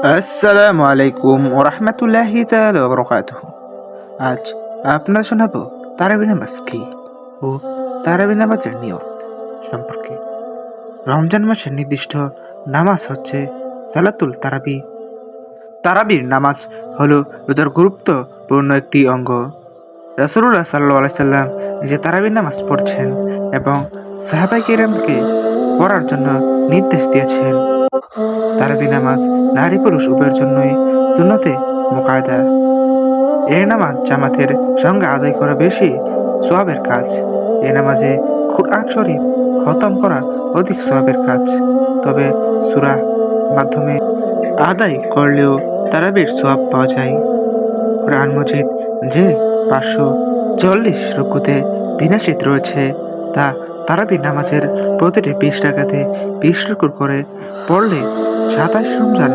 আসসালামু আলাইকুম ওরহমতুল্লাহি বরকাত আজ আপনার শোনাব তারাবি নামাজ কি ও তারাবি নামাজের নিয়ত সম্পর্কে। রমজান মাসের নির্দিষ্ট নামাজ হচ্ছে সালাতুল তারাবি। তারাবির নামাজ হলো রোজার গুরুত্বপূর্ণ একটি অঙ্গ। রাসুল্লাহ সাল্লাহ সাল্লাম যে তারাবির নামাজ পড়ছেন এবং সাহাবাই কিরামকে পড়ার জন্য নির্দেশ দিয়েছেন। তারাবি নামাজ নারী পুরুষ উভয়ের জন্যই সুন্নতে মোকায়দা। এই নামাজ জামাতের সঙ্গে আদায় করা বেশি সোয়াবের কাজ। এ নামাজে কুরআন শরীফ খতম করা অধিক সোয়াবের কাজ। তবে সুরা মাধ্যমে আদায় করলেও তারাবির সোয়াব পাওয়া যায়। কোরআন মজিদ যে পাঁচশো চল্লিশ রুকুতে বিনাশিত রয়েছে, তা তারাবি নামাজের প্রতিটি বিশ টাকাতে বিশ রুকুর করে পড়লে সাতাশ রমজান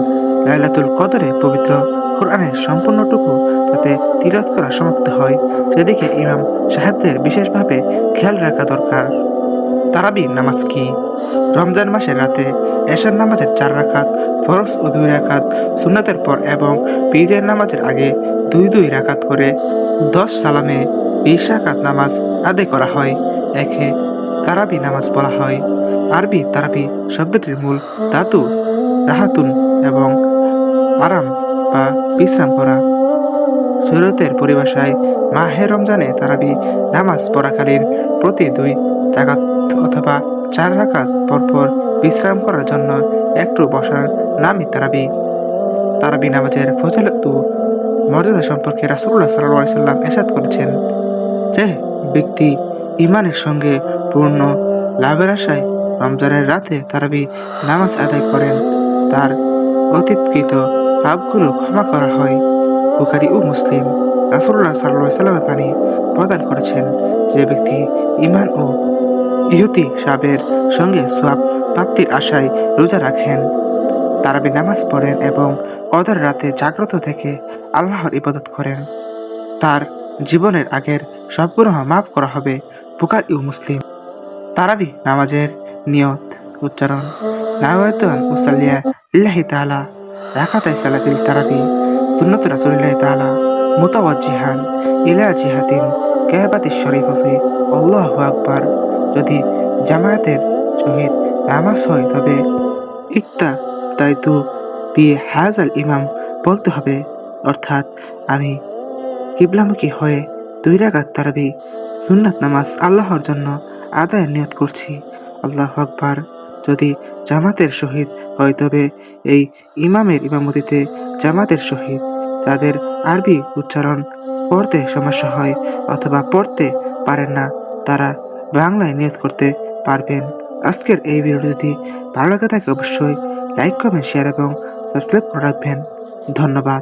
লাইলাতুল কদরে পবিত্র কোরআনের সম্পূর্ণটুকু যাতে তিরত করা সমাপ্ত হয়। সেদিকে ইমাম সাহেবদের বিশেষভাবে খেয়াল রাখা দরকার। তারাবি নামাজ কি? রমজান মাসের রাতে এশার নামাজের চার রাকাত, ফরজ ও দুই রাকাত, সুন্নাতের পর এবং পিজের নামাজের আগে দুই দুই রাকাত করে দশ সালামে বিশ রাকাত নামাজ আদায় করা হয়। একে তারাবি নামাজ বলা হয়। আরবি তারাবি শব্দটির মূল ধাতু রাহাতুন এবং আরাম বা বিশ্রাম করা। শরীয়তের পরিভাষায় মাহে রমজানে তারাবি নামাজ পড়াকালীন প্রতি দুই রাকাত অথবা চার রাকাত পরপর বিশ্রাম করার জন্য একটু বসার নামই তারাবি। তারাবি নামাজের ফজলত মর্যাদা সম্পর্কে রাসুল্লাহ সাল্লাহ সাল্লাম এসাদ করেছেন যে ব্যক্তি ইমানের সঙ্গে পূর্ণ লাভের আশায় রমজানের রাতে তারাবি নামাজ আদায় করেন। তার অতীতকৃত পাপগুলো ক্ষমা করা হয়। বুখারি ও মুসলিম রাসুল্লাহ সাল্লাহ সাল্লামের পানি প্রদান করেছেন যে ব্যক্তি ইমান ও ইহুতি সাবের সঙ্গে সোয়াব প্রাপ্তির আশায় রোজা রাখেন, তারাবি নামাজ পড়েন এবং কদর রাতে জাগ্রত থেকে আল্লাহর ইবাদত করেন। তার জীবনের আগের সব মাফ করা হবে বুকার ইউ মুসলিম। তারাবি নামাজের নিয়ত উচ্চারণ। নাওয়াতুন উসাল্লিয়া ইল্লাহি তাআলা। রাকাতাই সালাতিল তারাবি। সুন্নত রাসূলিল্লাহি তাআলা। মুতাওয়াজ্জিহান ইলা জিহাতিন কাবাতি শরীফতি। আল্লাহু আকবার। যদি জামায়াতের সহিত নামাজ হয় তবে ইকতা তাইতু বি হাজাল ইমাম বলতে হবে। অর্থাৎ আমি কিবলামুখী হয়ে দুই রাকাত তারাবি, সুন্নাত নামাজ আল্লাহর জন্য আদায়ের নিয়ত করছি। আল্লাহ আকবার। যদি জামাতের সহিত হয়, তবে এই ইমামের ইমামতিতে জামাতের সহিত যাদের আরবি উচ্চারণ পড়তে সমস্যা হয় অথবা পড়তে পারেন না, তারা বাংলায় নিয়োগ করতে পারবেন। আজকের এই ভিডিওটি যদি ভালো লাগে থাকে, অবশ্যই লাইক, কমেন্ট, শেয়ার এবং সাবস্ক্রাইব করে রাখবেন। ধন্যবাদ।